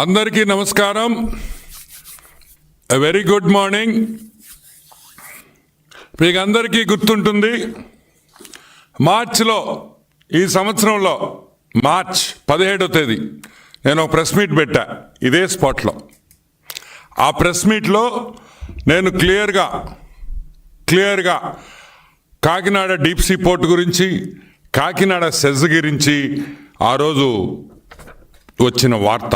అందరికీ నమస్కారం. Very good morning మీకు అందరికీ గుర్తుంటుంది మార్చిలో ఈ సంవత్సరంలో మార్చ్ పదిహేడో తేదీ నేను ప్రెస్ మీట్ పెట్టా ఇదే స్పాట్లో. ఆ ప్రెస్ మీట్లో నేను క్లియర్గా క్లియర్గా కాకినాడ డీప్ సీ పోర్ట్ గురించి కాకినాడ సెజ్ గురించి ఆ రోజు వచ్చిన వార్త.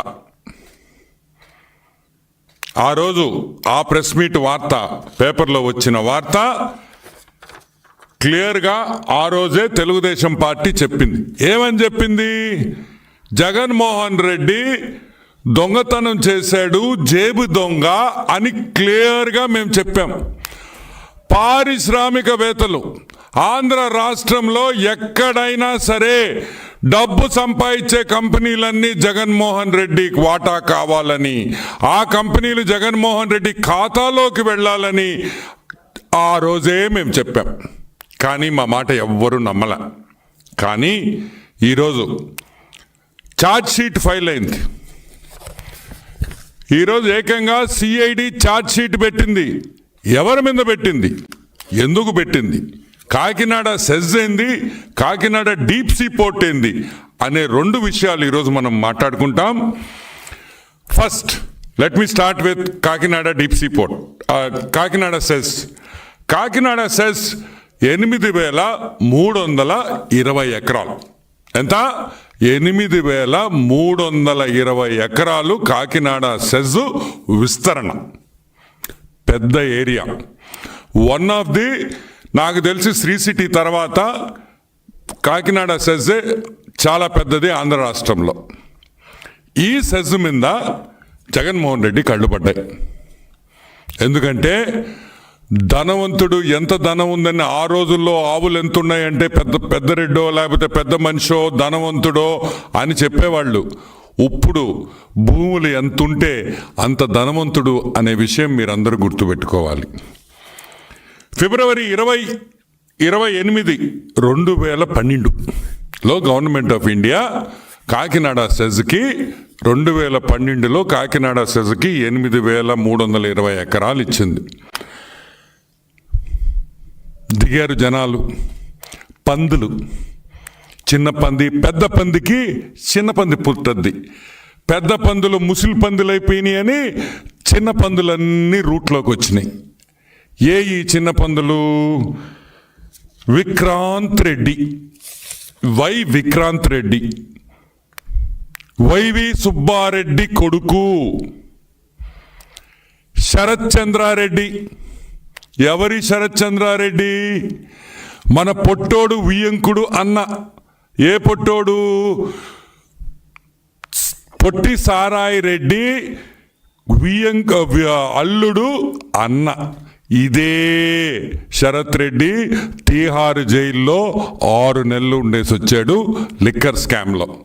ఆ రోజు ఆ ప్రెస్ మీట్ వార్త పేపర్లో వచ్చిన వార్త క్లియర్గా ఆ రోజే తెలుగుదేశం పార్టీ చెప్పింది. ఏమని చెప్పింది? జగన్మోహన్ రెడ్డి దొంగతనం చేశాడు జేబు దొంగ అని క్లియర్గా మేము చెప్పాం. పారిశ్రామికవేత్తలు ఆంధ్ర రాష్ట్రంలో ఎక్కడైనా సరే డబ్బు సంపాదించే కంపెనీలన్నీ జగన్మోహన్ రెడ్డి వాటా కావాలని ఆ కంపెనీలు జగన్మోహన్ రెడ్డి ఖాతాలోకి వెళ్ళాలని ఆ రోజే మేము చెప్పాం. కానీ మా మాట ఎవ్వరూ నమ్మల. కానీ ఈరోజు ఛార్జ్ షీట్ ఫైల్ అయింది. ఈరోజు ఏకంగా సిఐడి ఛార్జ్ షీట్ పెట్టింది. ఎవరి మీద పెట్టింది? ఎందుకు పెట్టింది? కాకినాడ సెజ్ ఏంది? కాకినాడ డీప్ సీ పోర్ట్ ఏంది? అనే రెండు విషయాలు ఈరోజు మనం మాట్లాడుకుంటాం. First let me start with Kakinada deep sea port Kakinada SEZ Kakinada SEZ ఎనిమిది వేల మూడు వందల ఇరవై ఎకరాలు. ఎంత? ఎనిమిది వేల మూడు వందల ఇరవై ఎకరాలు కాకినాడ సెజ్ విస్తరణ. పెద్ద ఏరియా. వన్ ఆఫ్ ది నాకు తెలిసి శ్రీ సిటీ తర్వాత కాకినాడ సెజ్ చాలా పెద్దది ఆంధ్ర రాష్ట్రంలో. ఈ సెజ్ మీద జగన్మోహన్ రెడ్డి కళ్ళు పడ్డాయి. ఎందుకంటే ధనవంతుడు ఎంత ధనం ఉందని ఆ రోజుల్లో ఆవులు ఎంత ఉన్నాయంటే పెద్ద పెద్ద రెడ్డో లేకపోతే పెద్ద మనిషో ధనవంతుడో అని చెప్పేవాళ్ళు. ఇప్పుడు భూములు ఎంత ఉంటే అంత ధనవంతుడు అనే విషయం మీరందరూ గుర్తుపెట్టుకోవాలి. ఫిబ్రవరి ఇరవై ఇరవై ఎనిమిది రెండు వేల పన్నెండులో గవర్నమెంట్ ఆఫ్ ఇండియా కాకినాడ సెజ్కి రెండు వేల పన్నెండులో కాకినాడ సెజ్కి ఎనిమిది వేల మూడు వందల ఇరవై ఎకరాలు ఇచ్చింది. దిగారు జనాలు పందులు. చిన్న పంది పెద్ద పందికి చిన్న పంది పుట్టద్ది. పెద్ద పందులు ముసిలి పందులు అయిపోయినాయి అని చిన్న పందులన్నీ రూట్లోకి వచ్చినాయి. ఏ ఈ చిన్న పందులు? Vikrant Reddy. Y Vikrant Reddy. Y V Subba Reddy కొడుకు. శరత్ చంద్రారెడ్డి. ఎవరి శరత్ చంద్రారెడ్డి? మన పొట్టోడు వియంకుడు అన్న. ఏ పొట్టోడు? పొట్టి సారాయి రెడ్డి. వియంక అల్లుడు అన్న. ఇదే శరత్ రెడ్డి తీహారు జైల్లో ఆరు నెలలు ఉండేసి వచ్చాడు లిక్కర్ స్కామ్లో.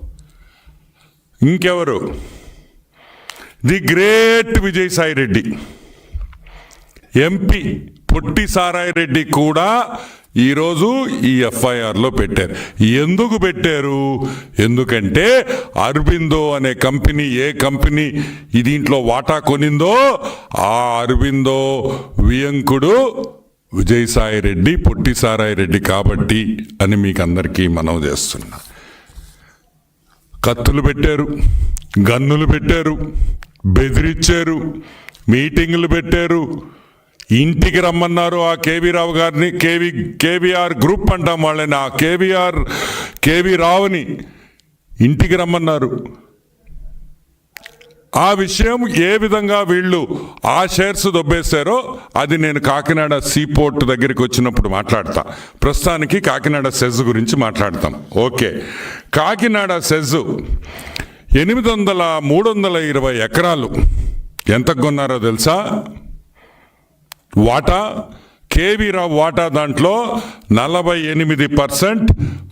ఇంకెవరు? The great Vijayasai Reddy. MP పొట్టి సారాయి రెడ్డి కూడా ఈరోజు ఈ ఎఫ్ఐఆర్లో పెట్టారు. ఎందుకు పెట్టారు? ఎందుకంటే అరబిందో అనే కంపెనీ ఏ కంపెనీ ఈ దీంట్లో వాటా కొనిందో ఆ అరబిందో వియంకుడు విజయసాయి రెడ్డి పొట్టి సారాయి రెడ్డి కాబట్టి అని మీకు అందరికీ మనవి చేస్తున్నా. కత్తులు పెట్టారు గన్నులు పెట్టారు బెదిరించారు మీటింగులు పెట్టారు ఇంటికి రమ్మన్నారు ఆ కేవీ రావు గారిని. కేవీ కేవీఆర్ గ్రూప్ అంటాం వాళ్ళని. ఆ కేవీఆర్ కేవీ రావుని ఇంటికి రమ్మన్నారు. ఆ విషయం ఏ విధంగా వీళ్ళు ఆ షేర్స్ దొబ్బేశారో అది నేను కాకినాడ సీపోర్ట్ దగ్గరికి వచ్చినప్పుడు మాట్లాడతా. ప్రస్తుతానికి కాకినాడ సెజ్ గురించి మాట్లాడతాం. ఓకే. కాకినాడ సెజ్ ఎనిమిది వందల మూడు వందల ఇరవై ఎకరాలు. ఎంత కొన్నారో తెలుసా? వాటా కేవీ రావు వాటా దాంట్లో నలభై ఎనిమిది పర్సెంట్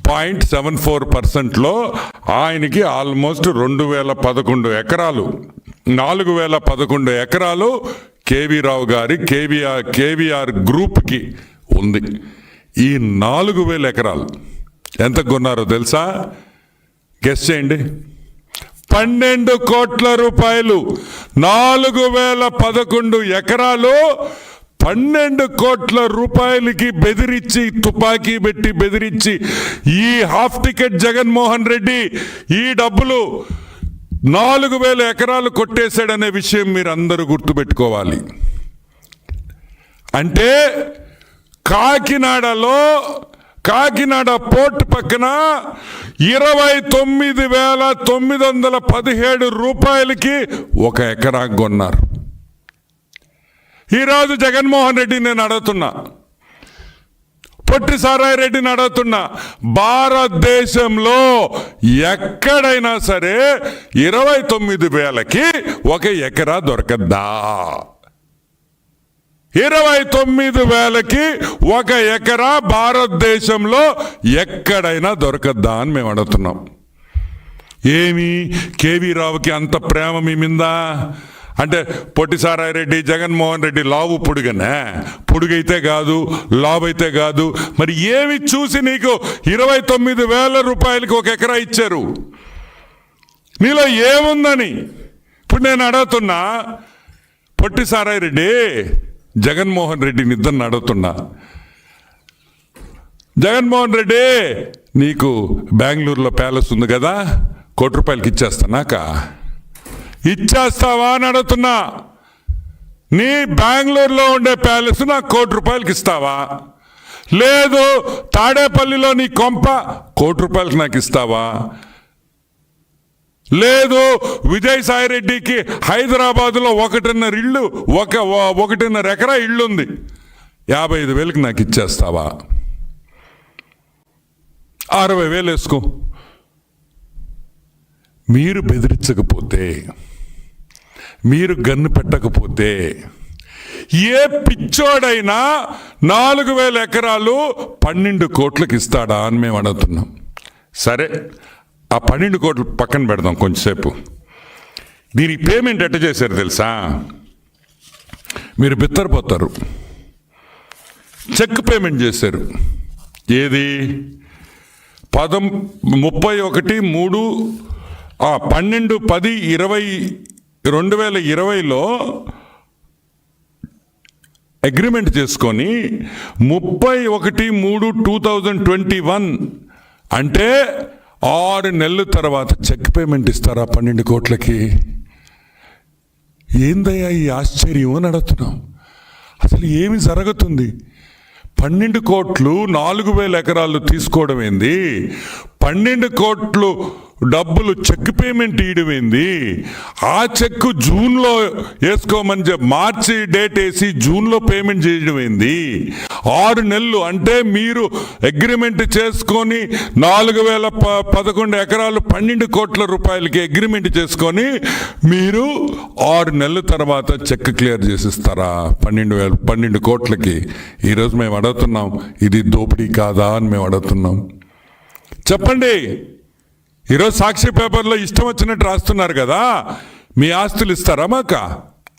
పాయింట్ సెవెన్ ఫోర్ పర్సెంట్లో ఆయనకి ఆల్మోస్ట్ రెండు వేల పదకొండు ఎకరాలు. నాలుగు వేల పదకొండు ఎకరాలు కేవీ రావు గారి కేవీఆర్ కేవీఆర్ గ్రూప్కి ఉంది. ఈ నాలుగు వేల ఎకరాలు ఎంత కొన్నారో తెలుసా? గెస్ చేయండి. పన్నెండు కోట్ల రూపాయలు. నాలుగు వేల పదకొండు ఎకరాలు పన్నెండు కోట్ల రూపాయలకి బెదిరించి తుపాకీ పెట్టి బెదిరించి ఈ హాఫ్ టికెట్ జగన్మోహన్ రెడ్డి ఈ డబ్బులు నాలుగు వేల ఎకరాలు కొట్టేశాడనే విషయం మీరు అందరూ గుర్తుపెట్టుకోవాలి. అంటే కాకినాడలో కాకినాడ పోర్ట్ పక్కన ఇరవై తొమ్మిది వేల తొమ్మిది వందల పదిహేడు రూపాయలకి ఒక ఎకరా కొన్నారు. ఈరోజు జగన్మోహన్ రెడ్డి నేను అడుగుతున్నా పొట్టి సారాయి రెడ్డిని అడుగుతున్నా భారతదేశంలో ఎక్కడైనా సరే ఇరవై తొమ్మిది వేలకి ఒక ఎకరా దొరకద్దా? ఇరవై తొమ్మిది వేలకి ఒక ఎకరా భారతదేశంలో ఎక్కడైనా దొరకద్దా అని మేము అడుగుతున్నాం. ఏమి కేవీ రావుకి అంత ప్రేమ మీ మిందా? అంటే పొట్టి సారాయి రెడ్డి జగన్మోహన్ రెడ్డి లావు పొడుగనే? పొడుగైతే కాదు లావైతే కాదు. మరి ఏమి చూసి నీకు ఇరవై తొమ్మిది వేల రూపాయలకి ఒక ఎకరా ఇచ్చారు? నీలో ఏముందని? ఇప్పుడు నేను అడుగుతున్నా పొట్టి సారాయి రెడ్డి జగన్మోహన్ రెడ్డిని ఇద్దరిని అడుగుతున్నా. జగన్మోహన్ రెడ్డి నీకు బెంగళూరులో ప్యాలెస్ ఉంది కదా కోటి రూపాయలకి ఇచ్చేస్తానాక? ఇచ్చేస్తావా అని అడుగుతున్నా. నీ బెంగళూరులో ఉండే ప్యాలెస్ నాకు కోటి రూపాయలకి ఇస్తావా? లేదు తాడేపల్లిలో నీ కొంప కోటి రూపాయలకి నాకు ఇస్తావా? లేదు విజయసాయి రెడ్డికి హైదరాబాదులో ఒకటిన్నర ఇల్లు ఒక ఒకటిన్నర ఎకరా ఇళ్ళు ఉంది యాభై ఐదు వేలకు నాకు ఇచ్చేస్తావా? అరవై వేలు వేసుకో. మీరు బెదిరించకపోతే మీరు గన్ను పెట్టకపోతే ఏ పిచ్చోడైనా నాలుగు వేల ఎకరాలు పన్నెండు కోట్లకి ఇస్తాడా అని మేము అడుగుతున్నాం. సరే ఆ పన్నెండు కోట్లు పక్కన పెడదాం కొంచెంసేపు. దీనికి పేమెంట్ ఎట్ట చేశారు తెలుసా? మీరు బిత్తరపోతారు. చెక్ పేమెంట్ చేశారు. ఏది? పదం ముప్పై ఒకటి మూడు ఆ, పన్నెండు పది ఇరవై రెండు వేల ఇరవైలో అగ్రిమెంట్ చేసుకొని ముప్పై ఒకటి మూడు టూ థౌజండ్ ట్వంటీ వన్ అంటే ఆరు నెలల తర్వాత చెక్ పేమెంట్ ఇస్తారా పన్నెండు కోట్లకి? ఏందయ్యా ఈ ఆశ్చర్యం అని అడుగుతున్నాం. అసలు ఏమి జరుగుతుంది? పన్నెండు కోట్లు నాలుగు వేల ఎకరాలు తీసుకోవడం ఏంది? పన్నెండు కోట్లు డబ్బులు చెక్ పేమెంట్ ఇయడమైంది ఆ చెక్ జూన్లో వేసుకోమని చెప్పి మార్చి డేట్ వేసి జూన్లో పేమెంట్ చేయడమైంది? ఆరు నెలలు అంటే మీరు అగ్రిమెంట్ చేసుకొని నాలుగు వేల ప పదకొండు ఎకరాలు పన్నెండు కోట్ల రూపాయలకి అగ్రిమెంట్ చేసుకొని మీరు ఆరు నెలల తర్వాత చెక్ క్లియర్ చేసిస్తారా? పన్నెండు వేల పన్నెండు కోట్లకి. ఈరోజు మేము అడుగుతున్నాం ఇది దోపిడీ కాదా అని మేము అడుగుతున్నాం. చెప్పండి. ఈరోజు సాక్షి పేపర్లో ఇష్టం వచ్చినట్టు రాస్తున్నారు కదా మీ ఆస్తులు ఇస్తారా మాక?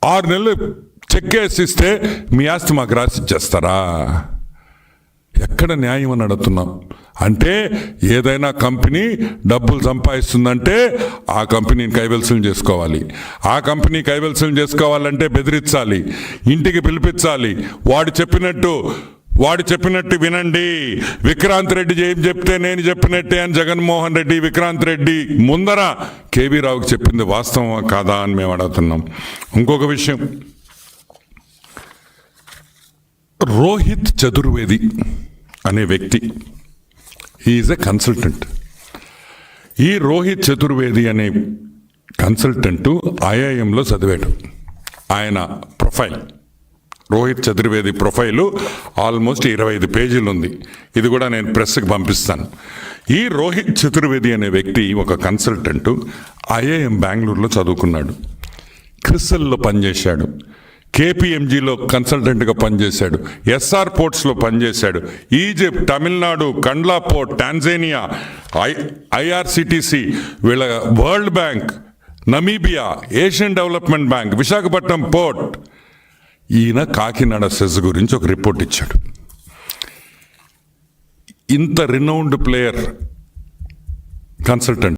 ఆరు నెలలు చెక్ వేసి ఇస్తే మీ ఆస్తి మాకు రాసి ఇచ్చేస్తారా? ఎక్కడ న్యాయం అని అడుగుతున్నాం. అంటే ఏదైనా కంపెనీ డబ్బులు సంపాదిస్తుందంటే ఆ కంపెనీని కైవల్సం చేసుకోవాలి. ఆ కంపెనీ కైవల్సం చేసుకోవాలంటే బెదిరించాలి. ఇంటికి పిలిపించాలి. వాడు చెప్పినట్టు వాడు చెప్పినట్టు వినండి. విక్రాంత్ రెడ్డి ఏం చెప్తే నేను చెప్పినట్టే అని జగన్మోహన్ రెడ్డి విక్రాంత్ రెడ్డి ముందర కేవీ రావుకి చెప్పింది వాస్తవమా కాదా అని మేము అడుగుతున్నాం. ఇంకొక విషయం. రోహిత్ చతుర్వేది అనే వ్యక్తి ఈజ్ ఎ కన్సల్టెంట్ ఈ రోహిత్ చతుర్వేది అనే కన్సల్టెంట్ ఐఐఎంలో చదివాడు. ఆయన profile Rohit Chaturvedi profile almost ఇరవై ఐదు పేజీలు ఉంది ఇది కూడా నేను ప్రెస్కి పంపిస్తాను. ఈ రోహిత్ చతుర్వేది అనే వ్యక్తి ఒక కన్సల్టెంట్ ఐఏఎం బెంగళూరులో చదువుకున్నాడు. క్రిసల్లో పనిచేశాడు. కేపీఎంజీలో కన్సల్టెంట్గా పనిచేశాడు. ఎస్ఆర్ పోర్ట్స్లో పనిచేశాడు. Egypt Tamil Nadu Kandla port Tanzania I IRCTC వీళ్ళ World Bank Namibia Asian Development Bank Visakhapatnam port ఈయన కాకినాడ సెజ్ గురించి ఒక రిపోర్ట్ ఇచ్చాడు. ఇంత రినౌండ్ ప్లేయర్ కన్సల్టెంట్